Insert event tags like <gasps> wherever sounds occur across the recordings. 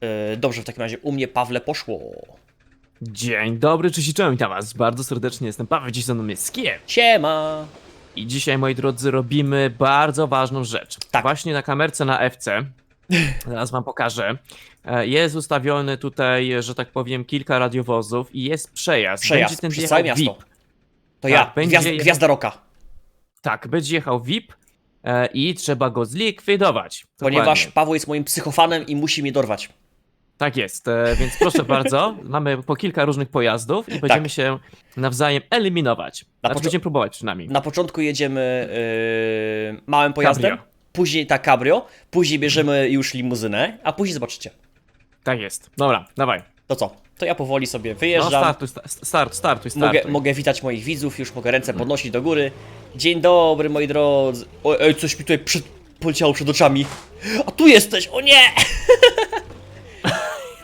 Yy, dobrze, w takim razie u mnie, Pawle, poszło. Dzień dobry, cześć i czołem, witam was bardzo serdecznie, jestem Paweł, dziś ze mną jest Skiem. Siema! I dzisiaj, moi drodzy, robimy bardzo ważną rzecz. Tak. Właśnie na kamerce na FC, <laughs> zaraz wam pokażę, e, jest ustawiony tutaj, że tak powiem, kilka radiowozów i jest przejazd. Przejazd Będzie ten przez całe miasto. VIP. To Tak, ja, będzie jechał- gwiazda roka. Tak, będzie jechał VIP e, i trzeba go zlikwidować. Ponieważ Dokładnie. Paweł jest moim psychofanem i musi mnie dorwać. Tak jest, e, więc proszę <laughs> bardzo, mamy po kilka różnych pojazdów i będziemy się nawzajem eliminować. Na Znaczy, poczo- będziemy próbować przynajmniej. Na początku jedziemy yy, małym pojazdem, Cabrio. później ta cabrio, później bierzemy już limuzynę, a później zobaczycie. Tak jest. Dobra, dawaj. To co? To ja powoli sobie No, wyjeżdżam. startuj, sta- start, startuj, startuj. mogę, mogę witać moich widzów, już mogę ręce podnosić do góry. Dzień dobry, moi drodzy. O, ej, coś mi tutaj przed, poleciało przed oczami. A tu jesteś! O nie! <laughs>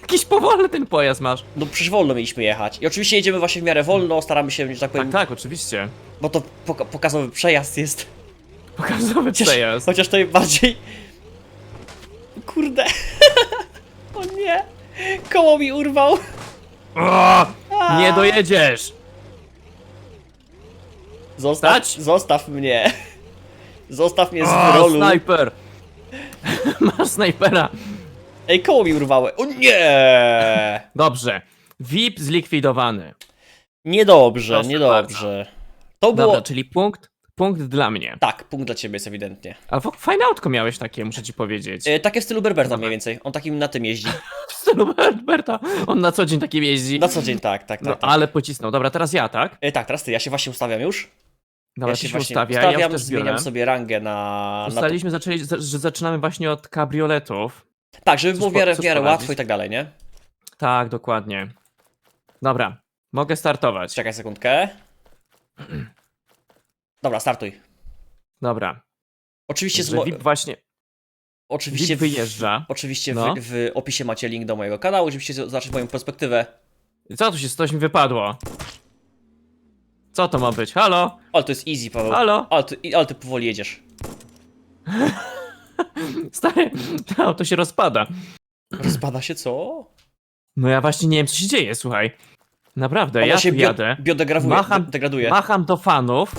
Jakiś powolny ten pojazd masz. No przecież wolno mieliśmy jechać. I oczywiście jedziemy właśnie w miarę wolno, staramy się, że tak powiem, Tak, tak, oczywiście. bo to poka pokazowy przejazd jest. Pokazowy Chociaż, przejazd. chociaż to bardziej... Kurde. <laughs> o nie. Koło mi urwał. O, nie dojedziesz! Zostaw, Stać? zostaw mnie. <laughs> Zostaw mnie z O, rolu. snajper! <laughs> Masz snajpera. Ej, koło mi urwały. O nie! Dobrze. VIP zlikwidowany. Niedobrze, Proszę niedobrze. To było... Dobra, czyli punkt, punkt dla mnie. Tak, punkt dla ciebie jest ewidentnie. A w- fajne autko miałeś takie, muszę ci powiedzieć. E, takie w stylu Berberta Dobra. mniej więcej. On takim na tym jeździ. <laughs> W stylu Berta. On na co dzień takim jeździ. Na co dzień tak, tak, tak. No, tak. ale pocisnął. Dobra, teraz ja, tak? E, tak, teraz ty, ja się właśnie ustawiam już. Dobra, ja ty się się właśnie ustawia, ja ustawiam, już też biorę. zmieniam sobie rangę na... na to. Ustaliliśmy, zaczęli, że zaczynamy właśnie od kabrioletów. Tak, żeby było w po- miarę, w coś miarę poradzić? łatwo i tak dalej, nie? Tak, dokładnie. Dobra, mogę startować. Czekaj sekundkę. <clears throat> Dobra, startuj. Dobra. Oczywiście, z Że mo- VIP właśnie oczywiście, VIP wyjeżdża. oczywiście No. w, w opisie macie link do mojego kanału, żebyście zobaczyć moją perspektywę. Co tu się, coś mi wypadło? Co to ma być? Halo? Ale to jest easy, Paweł. Halo? Ale ty, ale ty powoli jedziesz. <laughs> <laughs> Stary, to auto się rozpada. Rozpada się co? No ja właśnie nie wiem, co się dzieje, słuchaj. Naprawdę, Ona ja się tu bio- jadę. Macham- degraduje. macham do fanów,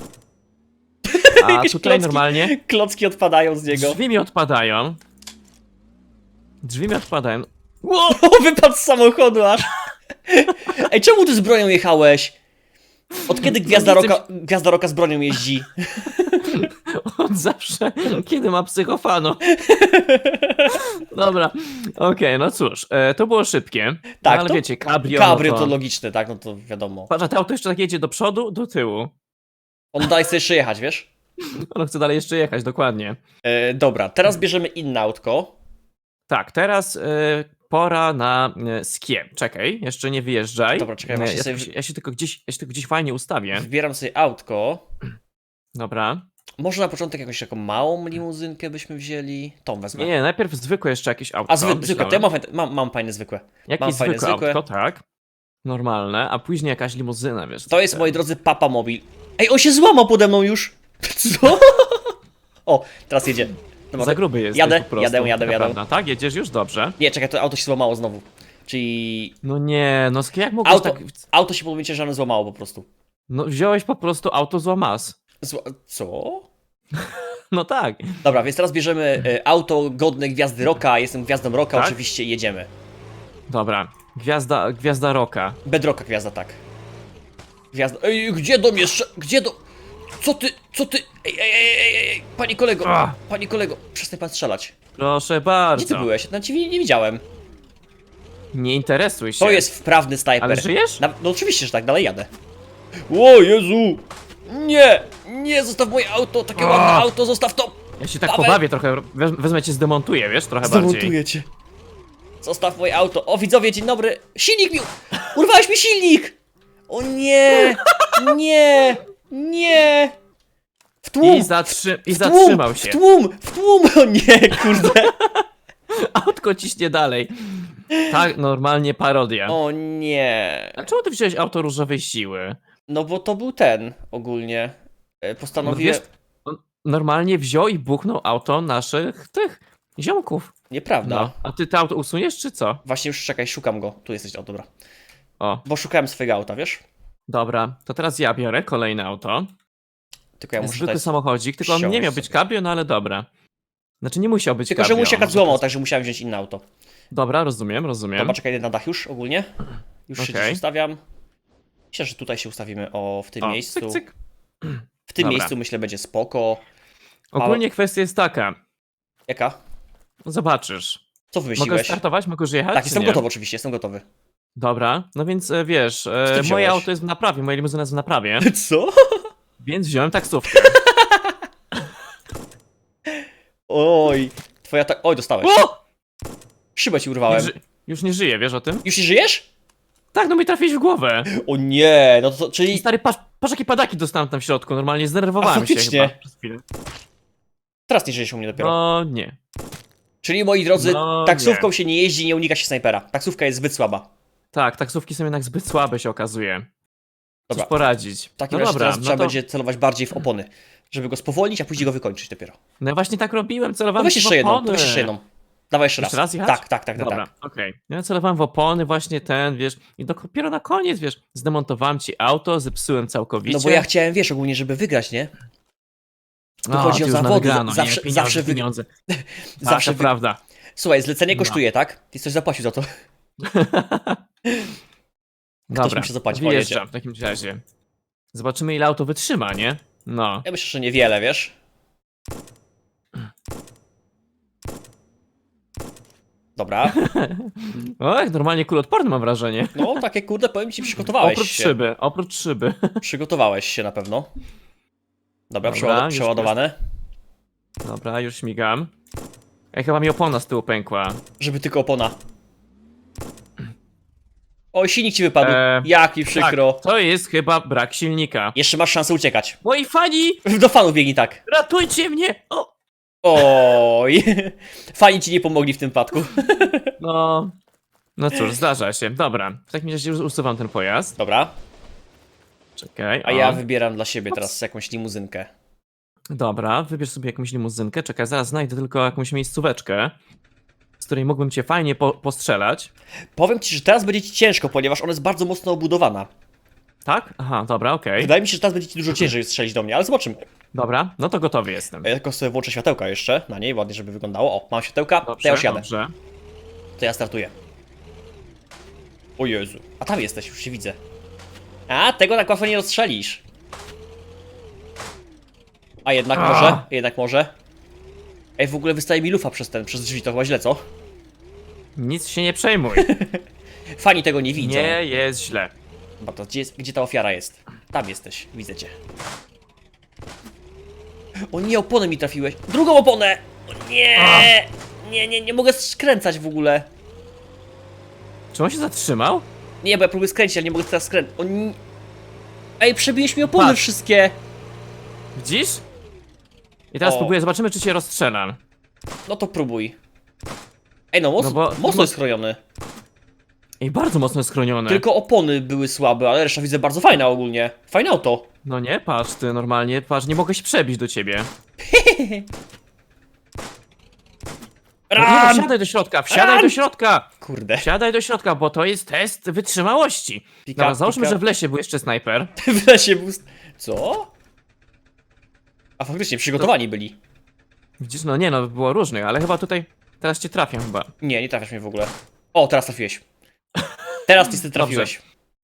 <laughs> a Jakieś tutaj klocki. normalnie Klocki odpadają z niego. drzwi mi odpadają. Drzwi mi odpadają. <laughs> O, wypadł z samochodu aż. Ej, czemu ty z bronią jechałeś? Od kiedy Gwiazda No, widzę- Roka, Gwiazda Roka z bronią jeździ? <laughs> On zawsze, kiedy ma psychofanu. <laughs> Dobra, okej, no cóż, e, to było szybkie. Tak, no, ale to- wiecie, cabrio, Cabrio no to to... logiczne, tak? No to wiadomo. Patrz, a to auto jeszcze tak jedzie do przodu, do tyłu. On dalej chce jeszcze jechać, wiesz? Ono chce dalej jeszcze jechać, dokładnie. E, dobra, teraz bierzemy inne autko. Tak, teraz e, pora na e, skie. Czekaj, jeszcze nie wyjeżdżaj. Dobra, czekaj, E, właśnie ja, sobie- ja, się tylko gdzieś, ja się tylko gdzieś fajnie ustawię. Wybieram sobie autko. Dobra. Może na początek jakąś taką małą limuzynkę byśmy wzięli. Tą wezmę. Nie, nie, najpierw zwykłe jeszcze jakieś auto. A zwy, zwykłe, to ja mam, fajne- mam, mam fajne zwykłe. Jakieś mam fajne zwykłe zwykłe. autko, tak. Normalne, a później jakaś limuzyna, wiesz. To jest, tak. moi drodzy, Papa Mobil. Ej, on się złamał pode mną już! <laughs> Co? O, teraz jedzie. Dobra, Za gruby jest Jadę, po jadę, jadę, jadę. prawda. Tak, jedziesz już? Dobrze. Nie, czekaj, to auto się złamało znowu. Czyli No nie, no jak mogłeś auto, tak... auto się po momencie złamało po prostu. No wziąłeś po prostu auto z łamas. Zła... Co? No tak. Dobra, więc teraz bierzemy e, auto godne Gwiazdy Roka. Jestem Gwiazdą Roka, Tak? oczywiście i jedziemy. Dobra. Gwiazda, gwiazda roka. Bedrocka Gwiazda, tak. Gwiazda... Ej, gdzie do mnie Gdzie do... Co ty, co ty... Ej, ej, ej, ej, ej, panie kolego, Ach. panie kolego, przestań pan strzelać. Proszę bardzo. Gdzie ty byłeś? Na ciebie nie widziałem. Nie interesuj się. To jest wprawny snajper. Ale żyjesz? Na, no oczywiście, że tak, dalej jadę. O Jezu! Nie! Nie, zostaw moje auto, takie ładne auto, zostaw to! Ja się tak Paweł. pobawię trochę, wez, wezmę cię zdemontuję, wiesz, trochę bardziej. Zdemontuję cię. Zostaw moje auto. O, widzowie, dzień dobry. Silnik mi... Urwałeś mi silnik! O nie! Nie! Nie! W tłum! I, zatrzy I w tłum, zatrzymał się. W tłum! W tłum! O nie, kurde! <laughs> Autko ciśnie dalej. Tak, normalnie parodia. O nie! A czemu ty wziąłeś auto różowej siły? No bo to był ten ogólnie. E, No Postanowiłem... wiesz, on normalnie wziął i buchnął auto naszych tych ziomków. Nieprawda. No. A ty to auto usuniesz, czy co? Właśnie już czekaj, szukam go. Tu jesteś, o dobra. O, Bo szukałem swojego auta, wiesz? dobra. To teraz ja biorę kolejne auto. Tylko ja muszę Zwykły samochodzik, tylko on nie miał być sobie. cabrio, no ale dobra. Znaczy nie musiał być Tylko, że mój się złamał, to- także musiałem wziąć inne auto. Dobra, rozumiem, rozumiem. Dobra, czekaj, na dach już ogólnie. Już się Okej. gdzieś ustawiam. Myślę, że tutaj się ustawimy, o, w tym O, miejscu. Cyk, cyk. W tym Dobra. miejscu myślę będzie spoko. Ogólnie kwestia jest taka. Jaka? Zobaczysz. Co Mogę wymyśliłeś? startować? Mogę już jechać? Tak, jestem nie? gotowy oczywiście, jestem gotowy. Dobra, no więc e, wiesz, e, moje auto jest w naprawie, moja limuzyna jest w naprawie, <laughs> Co? więc wziąłem taksówkę. <laughs> Oj, twoja tak... Oj, dostałeś. O! Szybę ci Już, urwałem. ży- już nie żyję, wiesz o tym? Już nie żyjesz? Tak, no mi trafiłeś w głowę. O nie, no to, czyli... stary, patrz, patrz jakie padaki dostałem tam w środku, normalnie zdenerwowałem A, się chyba przez chwilę. Teraz nie żyjesz u mnie dopiero. No nie. Czyli moi drodzy, No taksówką nie. się nie jeździ, nie unika się snajpera. Taksówka jest zbyt słaba. Tak, taksówki są jednak zbyt słabe się okazuje. Dobra. Cóż poradzić. W takim no razie dobra, teraz no trzeba to... będzie celować bardziej w opony. Żeby go spowolnić, a później go wykończyć dopiero. No ja właśnie tak robiłem, No celowałem weź w jeszcze jedną, to opony. weź jeszcze jedną. Dawaj jeszcze raz. Jeszcze raz jechać? Tak, tak, tak, tak. Dobra, tak. okej. Ja celowałem w opony, właśnie ten, wiesz, i dopiero na koniec, wiesz, zdemontowałem ci auto, zepsułem całkowicie. No bo ja chciałem, wiesz, ogólnie, żeby wygrać, nie? Tu No, chodzi ty o już na zawody. wygraną, zawsze, nie, pieniądze, zawsze, wy... pieniądze. <laughs> zawsze Tak, to wy... prawda. Słuchaj, zlecenie No. kosztuje, tak? Ty coś zapłacił za to. <laughs> Dobra, musi zapłacić, wyjeżdżam w takim razie. Zobaczymy ile auto wytrzyma, nie? No. Ja myślę, że niewiele, wiesz? Dobra. <laughs> O, jak normalnie kulotporny mam wrażenie. No, takie kurde, powiem ci, przygotowałeś Oprócz się. szyby, oprócz szyby. <laughs> Przygotowałeś się na pewno. Dobra, Dobra, już przeładowane. Dobra, już śmigam. Ej, chyba mi opona z tyłu pękła. Żeby tylko opona. Oj, silnik ci wypadł. Eee, Jaki przykro. Tak, to jest chyba brak silnika. Jeszcze masz szansę uciekać. Moi fani, <laughs> Do fanów biegnij tak. ratujcie mnie! O! Oj. <laughs> Fani ci nie pomogli w tym wypadku. <laughs> No. No cóż, zdarza się. Dobra, w takim razie już usuwam ten pojazd. Dobra, Czekaj. a o. ja wybieram dla siebie teraz jakąś limuzynkę. Dobra, wybierz sobie jakąś limuzynkę. Czekaj, zaraz znajdę tylko jakąś miejscóweczkę, z której mógłbym cię fajnie po postrzelać. Powiem ci, że teraz będzie ci ciężko, ponieważ ona jest bardzo mocno obudowana. Tak? Aha, dobra, okej. Wydaje mi się, że teraz będzie ci dużo ciężej strzelić do mnie, ale zobaczymy. Dobra, no to gotowy jestem. Ja tylko sobie włączę światełka jeszcze na niej, ładnie, żeby wyglądało. O, mam światełka, to Dobrze, ja już jadę. dobrze. To ja startuję. O Jezu. A tam jesteś, już się widzę. A, tego tak łatwo nie rozstrzelisz. A jednak A. może, jednak może. Ej, w ogóle wystaje mi lufa przez ten, przez drzwi, to chyba źle, co? Nic się nie przejmuj. <laughs> Fani tego nie widzą. Nie jest źle. Chyba to, gdzie, jest, gdzie ta ofiara jest? Tam jesteś, widzę cię. O nie, oponę mi trafiłeś. Drugą oponę! O nie! Nie, nie, nie mogę skręcać w ogóle. Czy on się zatrzymał? Nie, bo ja próbuję skręcić, ale nie mogę teraz skręcić. O nie... Ej, przebiłeś mi opony Patrz. wszystkie! Widzisz? I teraz O. spróbuję, zobaczymy czy się rozstrzelam. No to próbuj. Ej, no mocno, No bo- mocno no- jest chroniony. Ej, bardzo mocno jest chronione. Tylko opony były słabe, ale reszta widzę bardzo fajna ogólnie. Fajne auto. No nie, patrz ty normalnie, patrz, nie mogę się przebić do ciebie. No nie, no, Ram! wsiadaj do środka, wsiadaj do środka! Kurde. Wsiadaj do środka, bo to jest test wytrzymałości. Pika, Dobra, załóżmy, pika. że w lesie był jeszcze snajper. <laughs> W lesie był... Co? A faktycznie, przygotowani byli. Widzisz, no nie no, było różnych, ale chyba tutaj, teraz cię trafiam chyba. Nie, nie trafiasz mnie w ogóle. O, teraz trafiłeś. Teraz niestety trafiłeś.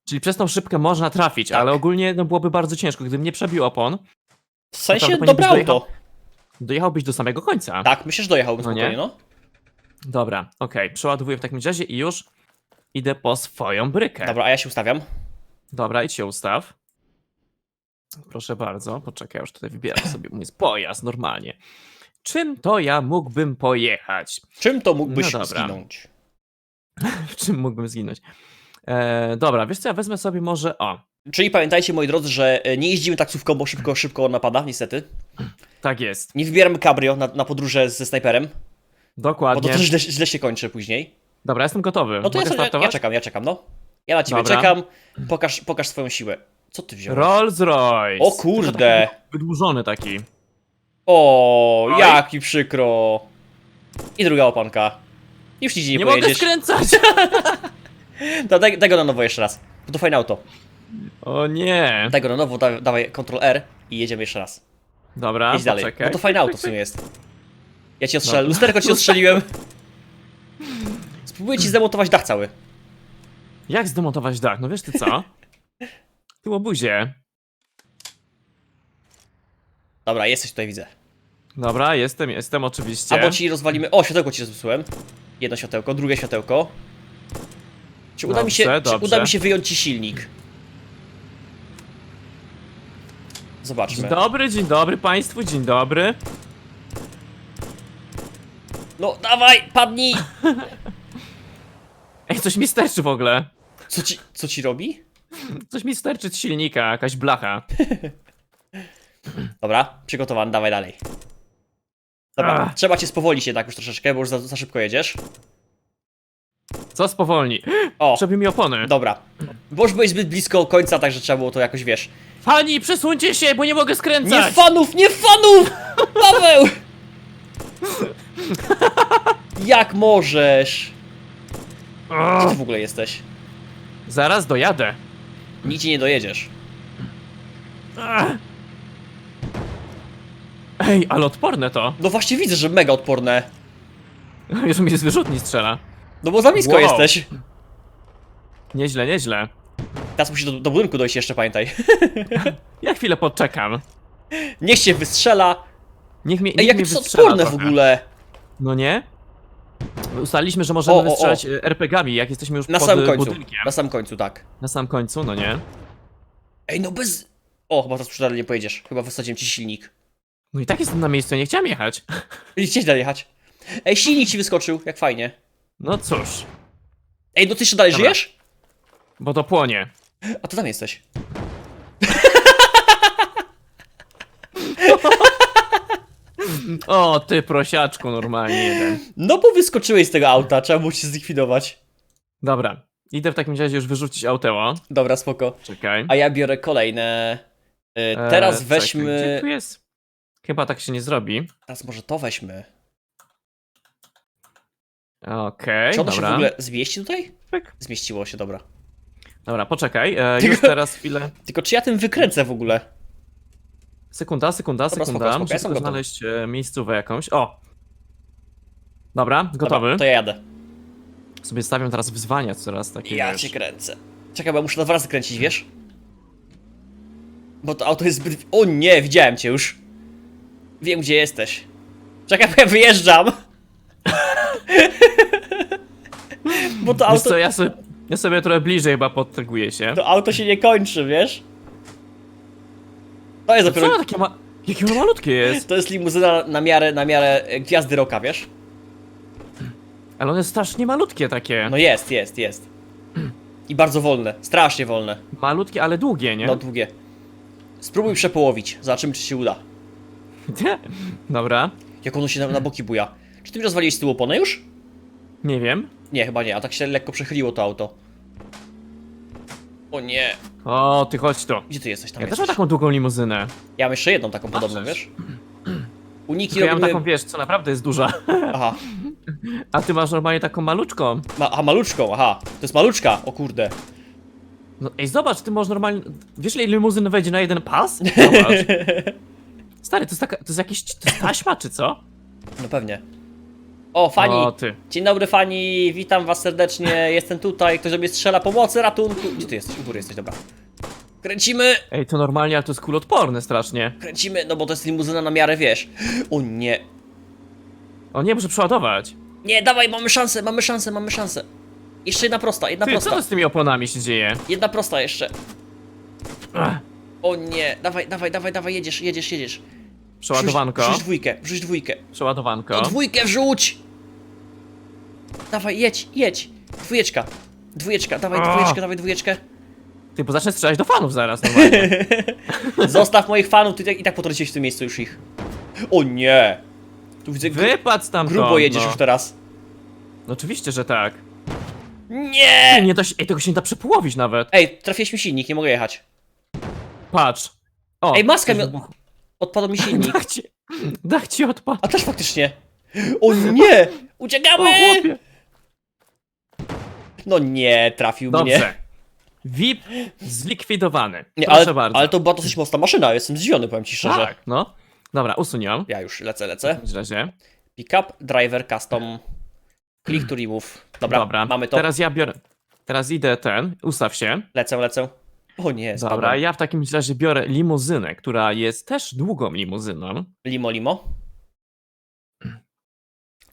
Czyli przez tą szybkę można trafić, Tak. ale ogólnie no, byłoby bardzo ciężko, gdybym nie przebił opon, W sensie Naprawdę dobre być auto. dojechałbyś do samego końca. Tak, myślę, że dojechałbym No nie? spokojnie, no. Dobra, okej, przeładowuję w takim razie i już idę po swoją brykę. Dobra, a ja się ustawiam. Dobra, idź się ustaw. Proszę bardzo, poczekaj, już tutaj wybieram sobie mój pojazd normalnie. Czym to ja mógłbym pojechać? Czym to mógłbyś No dobra. zginąć? W <laughs> czym mógłbym zginąć? E, dobra, wiesz co, ja wezmę sobie może, o, Czyli pamiętajcie, moi drodzy, że e, nie jeździmy taksówką, bo szybko, szybko napada, niestety. tak jest, Nie wybieramy cabrio na, na podróże ze snajperem, bo to dokładnie. też źle, źle się kończy później. Dobra, jestem gotowy. No to ja, Mogę sobie, ja, startować? ja czekam, ja czekam, no. Ja na ciebie Dobra. czekam. Pokaż, pokaż swoją siłę. Co ty wziąłeś? Rolls Royce. O kurde. Wydłużony taki. O, Oj. jaki przykro. I druga oponka. Już nigdzie nie, Nie mogę pojedziesz. skręcać! <laughs> <laughs> To daj, daj go na nowo jeszcze raz. Bo to fajne auto. O nie. Daj go na nowo, da, dawaj Ctrl R i jedziemy jeszcze raz. Dobra, Jedź dalej. poczekaj. Bo to fajne auto w sumie jest. Ja ci odstrzelę. No. Lusterko ci odstrzeliłem. <laughs> Spróbuję ci zdemontować dach cały. Jak zdemontować dach? No wiesz ty co? <laughs> Ty łobuzie. Dobra, jesteś tutaj, widzę. Dobra, jestem, jestem oczywiście. Albo ci rozwalimy. O, światełko ci zepsułem. Jedno światełko, drugie światełko. Czy uda, mi się, Dobrze, czy uda mi się wyjąć ci silnik? Zobaczmy. Dzień dobry, dzień dobry państwu, dzień dobry. No, dawaj, padnij! <laughs> Ej, coś mi sterczy w ogóle. Co ci, co ci robi? Coś mi sterczy z silnika, jakaś blacha. <laughs> Dobra, przygotowany, dawaj dalej. Dobra, Ach. trzeba cię spowolić jednak już troszeczkę, bo już za, za szybko jedziesz. Co spowolni? O, Przebił mi opony. dobra. Bo już byłeś zbyt blisko końca, także trzeba było to jakoś, wiesz... Fani, przesuńcie się, bo nie mogę Nie skręcać! fanów, nie fanów! Paweł! Jak możesz? Gdzie ty w ogóle jesteś? zaraz dojadę. Nigdzie nie dojedziesz. Ej, ale odporne to. No właśnie widzę, że mega odporne. Już mi z wyrzutni strzela. No bo za blisko Wow. jesteś. Nieźle, nieźle. Teraz musisz do, do budynku dojść jeszcze, pamiętaj. <laughs> Ja chwilę poczekam. Niech się wystrzela. Niech mnie, Ej, niech jakie mnie to są wystrzela w trochę. ogóle. No nie? Ustaliliśmy, że możemy O, o, o. wystrzelać e, RPG-ami, jak jesteśmy już Na pod samym e, końcu. budynkiem. Na samym końcu, tak. Na samym końcu, no nie? Ej, no bez... O, chyba teraz już dalej nie pojedziesz. Chyba wysadziłem ci silnik. No i tak jestem na miejscu, nie chciałem jechać. <laughs> I chciałeś dalej jechać. Ej, silnik ci wyskoczył, jak fajnie. No cóż, Ej, no ty jeszcze dalej Dobra. żyjesz? bo to płonie. A ty tam jesteś. <laughs> O, ty prosiaczku normalnie jeden. No bo wyskoczyłeś z tego auta, trzeba było cię zlikwidować. Dobra, idę w takim razie już wyrzucić auteło. Dobra, spoko. Czekaj. A ja biorę kolejne. Y, teraz czekaj, Gdzie tu jest? Chyba tak się nie zrobi. Teraz może to weźmy. Okej, Czy ono się w dobra. ogóle zmieści tutaj? Pyk. Zmieściło się, dobra. Dobra, poczekaj, e, Tylko- <laughs> już teraz chwilę. Tylko czy ja tym wykręcę w ogóle? Sekunda, sekunda, Dobra, sekunda. spoko, spoko, Muszę ja jestem tylko gotowy. znaleźć e, miejscówę jakąś. O! Dobra, gotowy. Dobra, to ja jadę. Sobie stawiam teraz wyzwania coraz takie, Ja wiesz. cię kręcę. Czekaj, bo ja muszę dwa razy kręcić, wiesz? Bo to auto jest zbyt... O nie, widziałem cię już. Wiem, gdzie jesteś. Czekaj, bo ja wyjeżdżam. <laughs> bo to Wiesz auto... co, ja sobie, ja sobie trochę bliżej chyba podtryguję się. To auto się nie kończy, wiesz? To jest Co dopiero... ono takie ma... Jakie ono malutkie jest? <laughs> To jest limuzyna na miarę, na miarę e, gwiazdy roka, wiesz? Ale ono jest strasznie malutkie takie. No jest, jest, jest. I bardzo wolne, strasznie wolne. Malutkie, ale długie, nie? No długie. Spróbuj przepołowić, zobaczymy czy się uda. <laughs> Dobra, Jak ono się na, na boki buja. Czy ty mi rozwaliłeś z tyłu oponę już? nie wiem. Nie, chyba nie, a tak się lekko przechyliło to auto. O nie, O, ty chodź tu. gdzie ty jesteś tam Ja też mam taką długą limuzynę. Ja mam jeszcze jedną taką podobną, wiesz? Uniki Tylko ja mam robimy... taką, wiesz, co naprawdę jest duża. Aha, A ty masz normalnie taką maluczką. Ma, aha, maluczką, aha. To jest maluczka, o kurde. No ej, zobacz, ty możesz normalnie... Wiesz, ile limuzyn wejdzie na jeden pas? <laughs> Zobacz. Stary, to jest taka... To jest jakiś... To jest taśma, czy co? No pewnie. O, Fani! O, ty. Dzień dobry Fani, witam was serdecznie, <laughs> jestem tutaj, ktoś do mnie strzela pomocy, ratunku. Gdzie ty jesteś? U góry jesteś, dobra. Kręcimy, Ej, to normalnie, ale to jest kulotporne strasznie. kręcimy, no bo to jest limuzyna na miarę, wiesz. O nie. O nie, muszę przeładować. Nie, dawaj, mamy szansę, mamy szansę, mamy szansę. Jeszcze jedna prosta, jedna Ty, co prosta. to z tymi oponami się dzieje? Jedna prosta jeszcze. Ach, O nie, dawaj, dawaj, dawaj, dawaj, jedziesz, jedziesz, jedziesz. Przeładowanko. Wrzuć, wrzuć dwójkę, wrzuć dwójkę. Przeładowanko. No dwójkę wrzuć! Dawaj, jedź, jedź. Dwójeczka. Dwójeczka, dawaj A. dwójeczkę, dawaj dwójeczkę. Ty, bo zacznę strzelać do fanów zaraz normalnie. <laughs> Zostaw moich fanów, ty tak, i tak potrąciłeś w tym miejscu już ich. O nie! Tu widzę, gru, Wypadł stamtąd. grubo jedziesz no. już teraz. No oczywiście, że tak. Nie! Ej, nie da się, ej, tego się nie da przepołowić nawet. Ej, trafiłeś mi silnik, nie mogę jechać. Patrz. O, Ej, maska coś mi-. Odpadł mi silnik. <laughs> Dach ci, dach ci odpadł. A też faktycznie. O nie! O Uciekamy! chłopie! No nie, trafił mnie. Dobrze. VIP zlikwidowany. Nie, Proszę ale, bardzo. ale to była dosyć mocna maszyna, jestem zdziwiony, powiem ci szczerze. Tak, no. Dobra, ją. Ja już lecę, W lecę. takim razie. Pick up, driver, custom, click to remove. Dobra, Dobra, mamy to. Teraz ja biorę. Teraz idę ten, ustaw się. Lecę, lecę. O nie, Dobra, spadłem. ja w takim razie biorę limuzynę, która jest też długą limuzyną. Limo, limo. Dobra.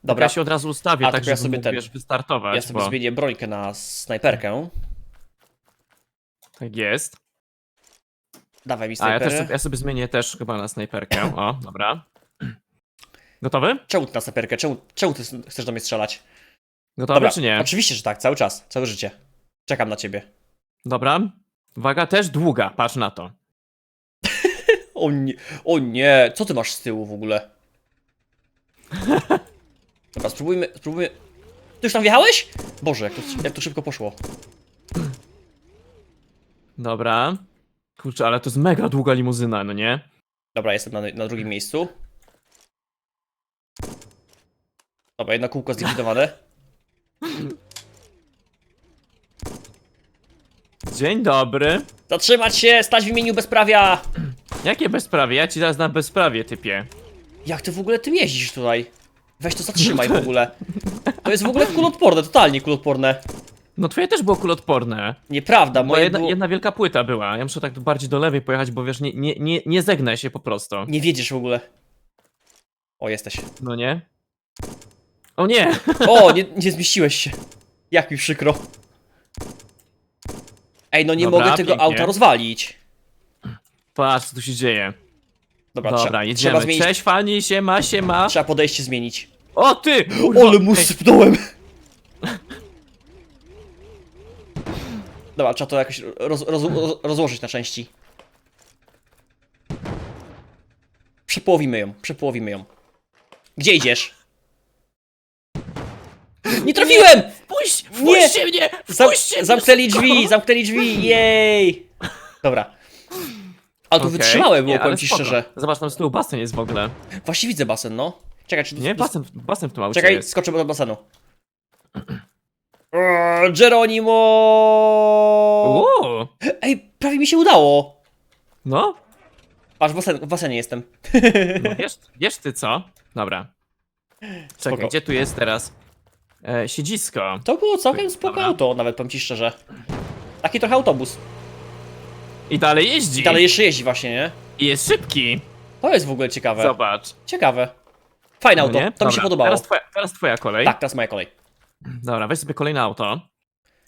Dobra, Ja się od razu ustawię, A, tak tylko ja żeby sobie mógł, ten- wiesz, wystartować, ja sobie bo zmienię brońkę na snajperkę. tak jest. Dawaj mi A ja, sobie, ja sobie zmienię też chyba na snajperkę. O, dobra. Gotowy? Czemu na snajperkę? Czemu, czemu ty chcesz do mnie strzelać? Gotowy Dobra, czy nie? oczywiście, że tak, cały czas, całe życie. Czekam na ciebie. Dobra. Uwaga, też długa, patrz na to. <laughs> O nie, o nie, co ty masz z tyłu w ogóle? <laughs> Dobra, spróbujmy, spróbujmy. Ty już tam wjechałeś? Boże, jak to, jak to szybko poszło. Dobra. Kurczę, ale to jest mega długa limuzyna, no nie? Dobra, jestem na, na drugim miejscu. Dobra, jedno kółko zlikwidowane. <laughs> Dzień dobry. Zatrzymać się, stać w imieniu bezprawia! Jakie bezprawie? Ja ci zaraz na bezprawie, typie. Jak ty w ogóle tym jeździsz tutaj? Weź to zatrzymaj <laughs> w ogóle. To jest w ogóle kulotporne, totalnie kulotporne. No twoje też było kulotporne. Nieprawda, Bo moje jedna, było... jedna wielka płyta była. Ja muszę tak bardziej do lewej pojechać, bo wiesz, nie, nie, nie, nie zegnę się po prostu. Nie wiedziesz w ogóle. O, jesteś. No nie? O nie! O, <laughs> nie, nie zmieściłeś się. Jak mi przykro. Ej, no nie Dobra, mogę tego pięknie. auta rozwalić. Patrz, co tu się dzieje. Dobra, Dobra, trzeba, jedziemy. trzeba zmienić. Cześć, fani, siema, siema. Trzeba podejście zmienić. O ty! Ole mu Ej, sypnąłem! Dobra, trzeba to jakoś roz, roz, roz, rozłożyć na części. Przepołowimy ją, przepołowimy ją. Gdzie idziesz? Nie trafiłem! Puść! Nie! Wpuśćcie mnie! Zam, Wpuśćcie mnie! zamknęli drzwi, zamknęli drzwi, jej! Dobra. Ale to Okej. wytrzymałe było, Nie, powiem ale ci spoko. szczerze. Zobacz, tam z tyłu basen jest w ogóle. Właśnie widzę basen, no. Czekaj, czy... Nie, basen, basen w tym aucie Czekaj, jest. skoczę do basenu. Eee, Geronimo! Uuu, Ej, prawie mi się udało. no, Aż w, basen, w basenie jestem. no wiesz, wiesz ty co? Dobra. Czekaj, Spoko. gdzie tu jest teraz? E, siedzisko. To było całkiem spoko Dobra. auto, nawet powiem ci szczerze. Taki trochę autobus. I dalej jeździ. I dalej jeszcze jeździ właśnie, nie? I jest szybki. To jest w ogóle ciekawe. Zobacz. Ciekawe. Fajne No auto, nie? to mi się Dobra, podobało. Teraz twoja, teraz twoja kolej. Tak, teraz moja kolej. Dobra, weź sobie kolejne auto.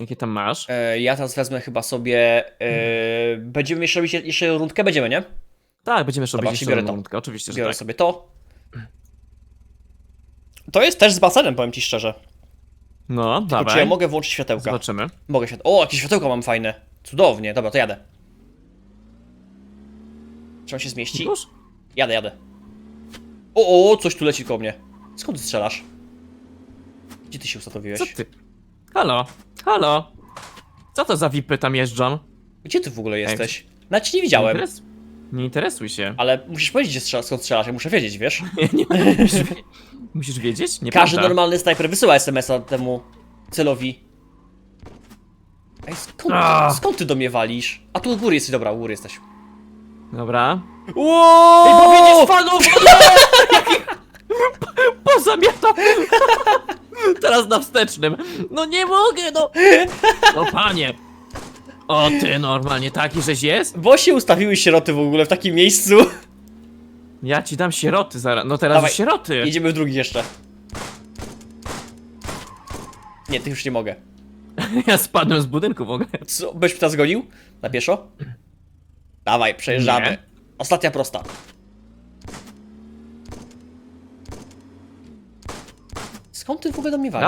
Jakie tam masz? E, ja teraz wezmę chyba sobie... E, będziemy jeszcze robić jeszcze rundkę? Będziemy, nie? Tak, będziemy jeszcze Dobra, robić biorę jeszcze to. rundkę, oczywiście, że Biorę tak. sobie to. To jest też z basenem, powiem ci szczerze. No, Tylko czy ja dawaj. mogę włączyć światełka? Zobaczymy. Mogę światełka. O, jakieś światełka mam fajne. Cudownie. Dobra, to jadę. Czy on się zmieści? Już? Jadę, jadę. O, o, coś tu leci koło mnie. Skąd ty strzelasz? Gdzie ty się ustawiłeś? Co ty? Halo? Halo? Co to za VIPy tam jeżdżą? Gdzie ty w ogóle jesteś? Nawet cię nie widziałem. Nie interesuj się. Ale musisz powiedzieć, gdzie strzela, skąd strzelasz. Ja muszę wiedzieć, wiesz? <laughs> Nie, nie, musisz, wie- musisz wiedzieć? Nie Każdy normalny snajper wysyła SMS-a temu celowi. Ej, skąd, Ah. skąd ty do mnie walisz? A tu u góry jesteś, dobra, u góry jesteś. Dobra. Wow! Ej, powiedzieć fanów! <laughs> Pozamiatam! <laughs> Teraz na wstecznym. No nie mogę, no! No panie! O ty, normalnie taki żeś jest? Bo się ustawiły sieroty w ogóle w takim miejscu. Ja ci dam sieroty zaraz. No teraz Dawaj, już sieroty. Jedziemy w drugi jeszcze. Nie, ty już nie mogę. <laughs> Ja spadłem z budynku w ogóle. Co, byś mnie zgonił? Na pieszo? Dawaj, przejeżdżamy. Nie. Ostatnia prosta. Skąd ty w ogóle do mnie walisz?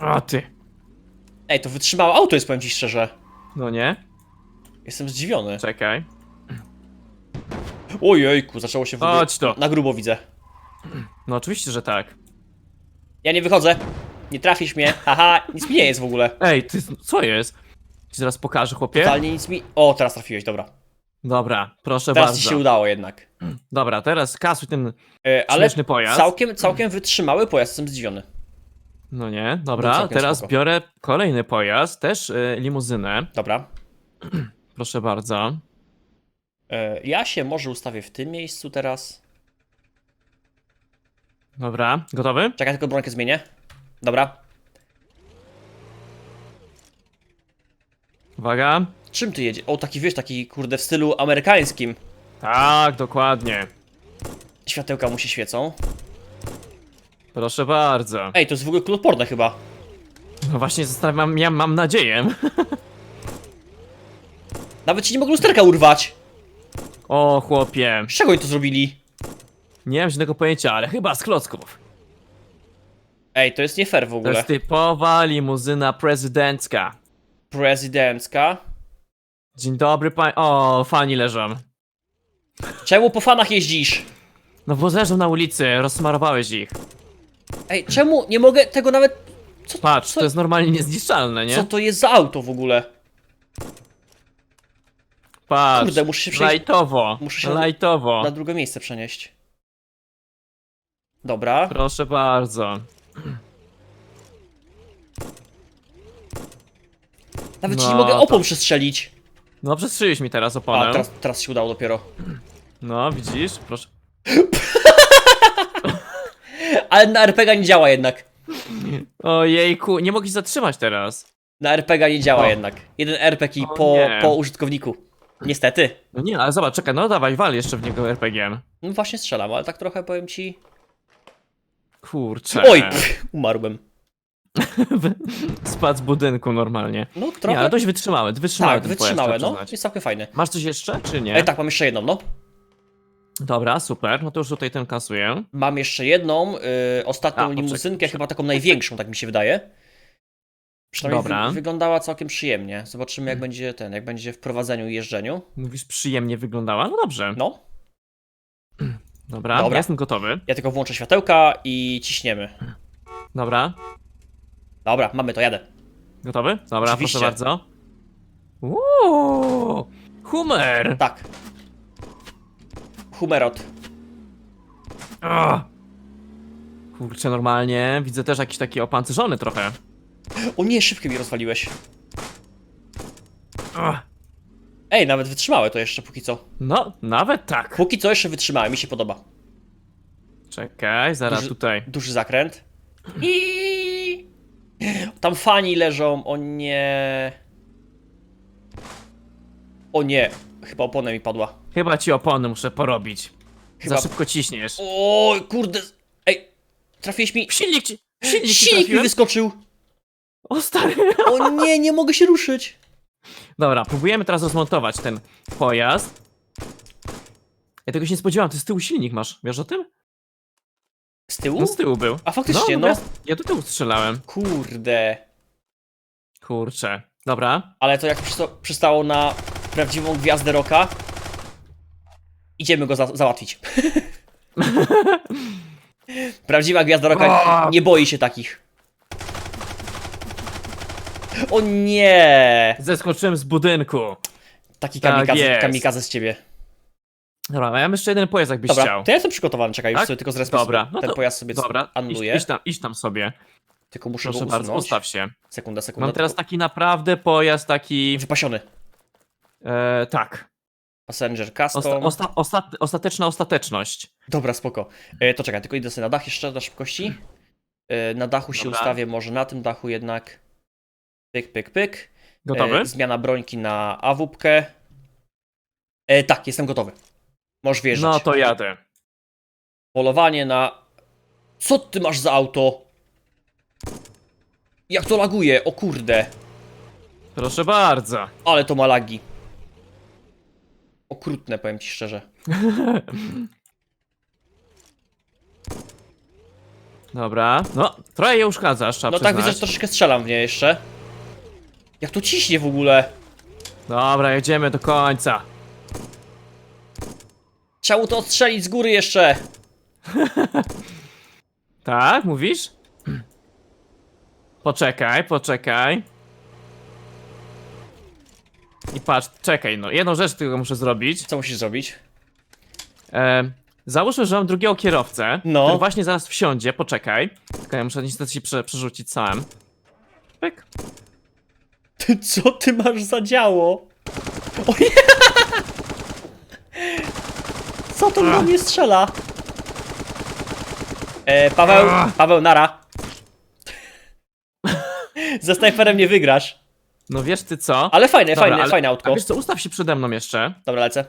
Dawaj. O ty. Ej, to wytrzymałe auto jest, powiem ci szczerze. No nie? Jestem zdziwiony. Czekaj. Ojejku, zaczęło się w ogóle... Chodź to. Na grubo widzę. No oczywiście, że tak. Ja nie wychodzę. Nie trafisz mnie. Haha, nic mi nie jest w ogóle. Ej, ty, co jest? Ci zaraz pokażę, chłopie. Totalnie nic mi... O, teraz trafiłeś, dobra. Dobra, proszę Teraz bardzo. ci się udało jednak. Dobra, teraz kasuj ten. E, ale Śmieszny pojazd. całkiem, całkiem wytrzymały pojazd, jestem zdziwiony. No nie, No, dobra. całkiem teraz spoko. biorę kolejny pojazd, też y, limuzynę. Dobra. <clears throat> Proszę bardzo. E, ja się może ustawię w tym miejscu teraz. Dobra, gotowy? Czekaj, tylko bronkę zmienię. Dobra. Uwaga. Czym ty jedzie? O, taki wiesz, taki kurde w stylu amerykańskim. Tak, dokładnie. Światełka mu się świecą. Proszę bardzo. Ej, to jest w ogóle kulotporne chyba. No właśnie zastanawiam, ja mam nadzieję. <laughs> Nawet ci nie mogę lusterka urwać. O, chłopie. Z czego oni to zrobili? Nie mam żadnego pojęcia, ale chyba z klocków. Ej, to jest nie fair w To ogóle. jest typowa limuzyna prezydencka. Prezydencka. Dzień dobry, pań... O, fani leżą. Czemu po fanach jeździsz? No bo leżą na ulicy, rozsmarowałeś ich. Ej, czemu nie mogę tego nawet... Co, Patrz, co, to jest normalnie niezniszczalne, nie? co to jest za auto w ogóle? Patrz, Kurde, muszę się przejść lajtowo, muszę się lajtowo. na drugie miejsce przenieść. Dobra. Proszę bardzo. Nawet ci No nie mogę to- opon przestrzelić. No przestrzeliłeś mi teraz A, oponę. teraz, teraz się udało dopiero. No, widzisz? Proszę. <laughs> Ale na RPG nie działa jednak. Ojejku, nie mogę się zatrzymać teraz. Na RPG nie działa O. jednak. Jeden RPG O po, nie. po użytkowniku. Niestety. No nie, ale zobacz, czekaj, no dawaj, wal jeszcze w niego RPG-iem. No właśnie strzelam, ale tak trochę powiem ci... Kurczę. Oj, pff, umarłem. <laughs> Spadł z budynku normalnie. No Nie, trochę... ale dość wytrzymały, wytrzymały tak, ten wytrzymałe, pojazd, trzeba no. przyznać. Jest całkiem fajne. Masz coś jeszcze, czy nie? Ej, tak, mam jeszcze jedną, no. Dobra, super, no to już tutaj ten kasuję. Mam jeszcze jedną, y, ostatnią A, poczekaj, limuzynkę, poczekaj. chyba taką największą, tak mi się wydaje. Przynajmniej Dobra. Wy, wyglądała całkiem przyjemnie. Zobaczymy, jak będzie ten, jak będzie w prowadzeniu i jeżdżeniu. Mówisz, przyjemnie wyglądała? No dobrze. No, <clears throat> Dobra, Dobra. ja jestem gotowy. ja tylko włączę światełka i ciśniemy. Dobra, Dobra, mamy to, jadę. gotowy? Dobra, Oczywiście. proszę bardzo. Uuu, Humer! Tak. Humerot. Ah. Kurczę, normalnie. Widzę też jakiś taki opancerzony trochę. O nie, szybko mi rozwaliłeś. Ah. Ej, nawet wytrzymałe to jeszcze póki co. No, nawet tak. Póki co jeszcze wytrzymałe, mi się podoba. Czekaj, zaraz Duży- tutaj. Duży zakręt. I tam fani leżą, o nie. O nie, chyba opona mi padła. Chyba ci opony muszę porobić. Chyba- Za szybko ciśniesz. O kurde. Ej, trafiłeś mi. Silnik ci, silnik ci Silnik mi trafiłem. wyskoczył. O stary. O nie, nie mogę się ruszyć. Dobra, próbujemy teraz rozmontować ten pojazd. Ja tego się nie spodziewałem, ty z tyłu silnik masz, wiesz o tym? Z tyłu? No z tyłu był. A faktycznie, no. no. Ja, ja do tyłu strzelałem. Kurde. Kurczę. Dobra. Ale to jak przysta- przystało na prawdziwą gwiazdę roka. Idziemy go za załatwić. <laughs> Prawdziwa gwiazda roka nie boi się takich. O nie! Zeskoczyłem z budynku. Taki Tak kamikaze, jest. kamikaze z ciebie. Dobra, ja mam jeszcze jeden pojazd, jakbyś Dobra, chciał. to ja jestem przygotowany, czekaj, już Tak? sobie tylko zrespię Dobra, no ten to- pojazd sobie Dobra, anuluję. idź, tam, idź tam sobie. Tylko muszę Proszę go bardzo, ustaw się. Sekunda, sekunda. Mam teraz taki naprawdę pojazd, taki... Wypasiony. E, tak. Passenger custom. Osta, osta, ostat, ostateczna ostateczność. Dobra, spoko. E, to czekaj, tylko idę sobie na dach jeszcze dla szybkości. E, na dachu się Dobra. ustawię, może na tym dachu jednak. Pyk, pyk, pyk. Gotowy? E, zmiana brońki na awupkę. E, tak, jestem gotowy. Możesz wjeżdżać. No to jadę. Polowanie na... Co ty masz za auto? Jak to laguje? O kurde. Proszę bardzo. Ale to ma lagi. Okrutne, powiem ci szczerze. <laughs> Dobra. No, trochę je uszkadzasz, trzeba No tak, przyznać. widzę, że troszeczkę strzelam w nie jeszcze. Jak to ciśnie w ogóle? Dobra, jedziemy do końca. Chciał to odstrzelić z góry jeszcze. <laughs> Tak, mówisz? Poczekaj, poczekaj. I patrz, czekaj, no jedną rzecz tylko muszę zrobić. Co musisz zrobić? E, załóżmy, że mam drugiego kierowcę, No. który właśnie zaraz wsiądzie, poczekaj. Tylko ja muszę niestety się prze, przerzucić sam. Pyk. Co ty masz za działo? O nie! Co to do mnie strzela? E, Paweł, Paweł, nara. Ze snajperem nie wygrasz. No wiesz ty co? Ale fajne, Dobra, fajne, ale- fajne A autko. wiesz co, ustaw się przede mną jeszcze. Dobra, lecę.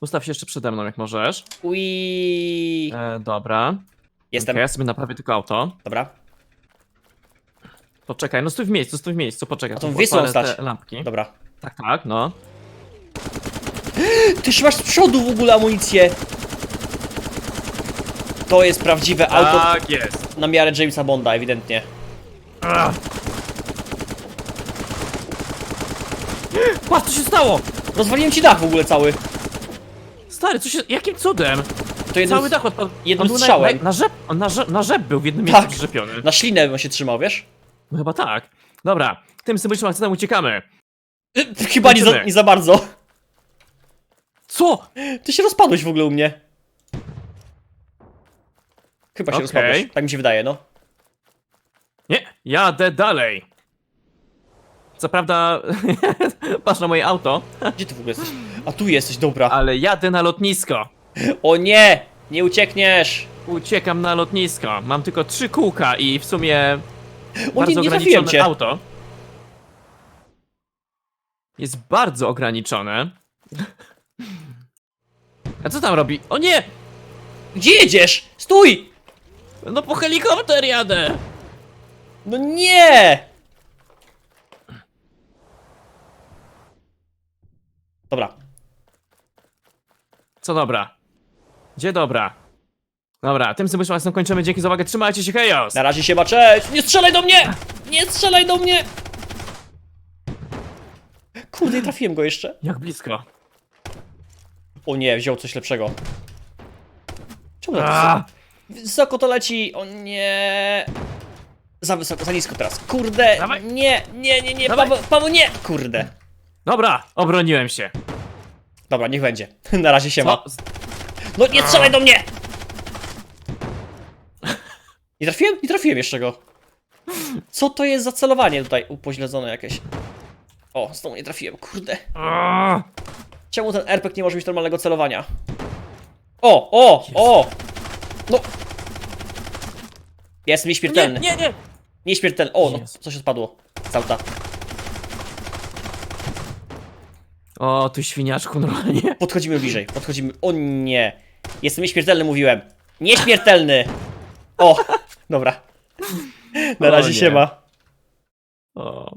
Ustaw się jeszcze przede mną, jak możesz. Ui. E, dobra. Jestem. Okej, ja sobie naprawię tylko auto. Dobra. Poczekaj, no stój w miejscu, stój w miejscu, poczekaj. A to tu wysłał odpalę stać. te lampki. Dobra. Tak, tak, no. <gasps> Ty już masz z przodu w ogóle amunicję. To jest prawdziwe auto Tak jest. na miarę Jamesa Bonda, ewidentnie. Ach. Patrz, co się stało! Rozwaliłem ci dach w ogóle cały. Stary, co się... Jakim cudem? To jednym Cały dach odpadł. jednym On był strzałem. na, na, rzep, on na, rzep, na rzep był w jednym Tak. miejscu przyczepiony. Na ślinę bym się trzymał, wiesz? No chyba tak. Dobra, tym symbolicznym akcentem uciekamy. Y, <laughs> Chyba nie za, Kończymy. nie za bardzo. Co? Ty się rozpadłeś w ogóle u mnie. Chyba się Okej. rozpadłeś. Tak mi się wydaje, no. Nie, jadę dalej. Co prawda, <laughs> patrz na moje auto, Gdzie ty w ogóle jesteś? A tu jesteś, dobra. ale jadę na lotnisko. O nie! Nie uciekniesz! Uciekam na lotnisko. Mam tylko trzy kółka i w sumie O bardzo nie, nie trafiłem ograniczone cię. auto. Jest bardzo ograniczone. A co tam robi? O nie! Gdzie jedziesz? Stój! No po helikopter jadę! No nie! Dobra. Co dobra? Gdzie dobra? Dobra, tym symbolicznym akcentem kończymy. Dzięki za uwagę. Trzymajcie się, hejos! Na razie się ma, cześć! Nie strzelaj do mnie! Nie strzelaj do mnie! Kurde, nie trafiłem go jeszcze. Jak blisko. O nie, wziął coś lepszego. Czemu tak A, wysoko? Wysoko to leci, o nie. Za wysoko, za nisko teraz. Kurde, Dawaj. nie, nie, nie, nie, Dawaj. Paweł, Paweł, nie! Kurde. Dobra, obroniłem się. Dobra, niech będzie. <laughs> Na razie się ma. Co? No nie strzelaj do mnie! <laughs> Nie trafiłem? Nie trafiłem jeszcze go. Co to jest za celowanie tutaj upoźledzone jakieś? O, znowu nie trafiłem, kurde. Czemu ten RPG nie może mieć normalnego celowania? O, o, o! No! Jest Nie, nieśmiertelny. nie, nie! Nieśmiertelny. O, no, Jezu. coś odpadło. Z auta. O, tu świniaczku normalnie. <laughs> Podchodzimy bliżej, podchodzimy. O nie! Jestem nieśmiertelny, mówiłem. Nieśmiertelny! O! Dobra. Na O razie nie. się ma. O.